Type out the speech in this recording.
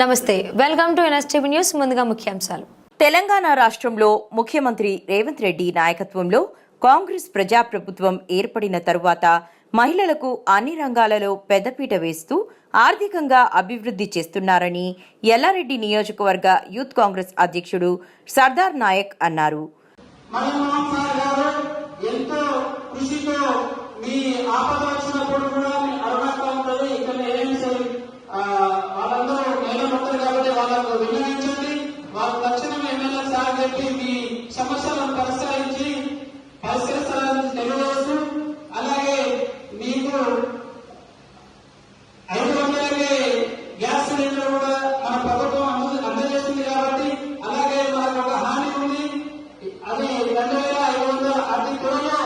నమస్తే welcome to NSTV news ముందుగా ముఖ్యాంశాలు. తెలంగాణ రాష్ట్రంలో ముఖ్యమంత్రి రేవంత్ రెడ్డి నాయకత్వంలో కాంగ్రెస్ ప్రజాప్రభుత్వం ఏర్పడిన తరువాత మహిళలకు అన్ని రంగాలలో పెద్దపీట వేస్తూ ఆర్థికంగా అభివృద్ధి చేస్తున్నారని ఎల్లారెడ్డి నియోజకవర్గ యూత్ కాంగ్రెస్ అధ్యక్షుడు సర్దార్ నాయక్ అన్నారు. పెట్టి మీ సమస్యలను తెలియజేస్తూ అలాగే మీకు ఐదు వందలకే గ్యాస్ సిలిండర్ కూడా మన ప్రభుత్వం అందజేస్తుంది కాబట్టి అలాగే మనకు ఒక హాని ఉంది. అది రెండు వేల ఐదు వందల అది కూడా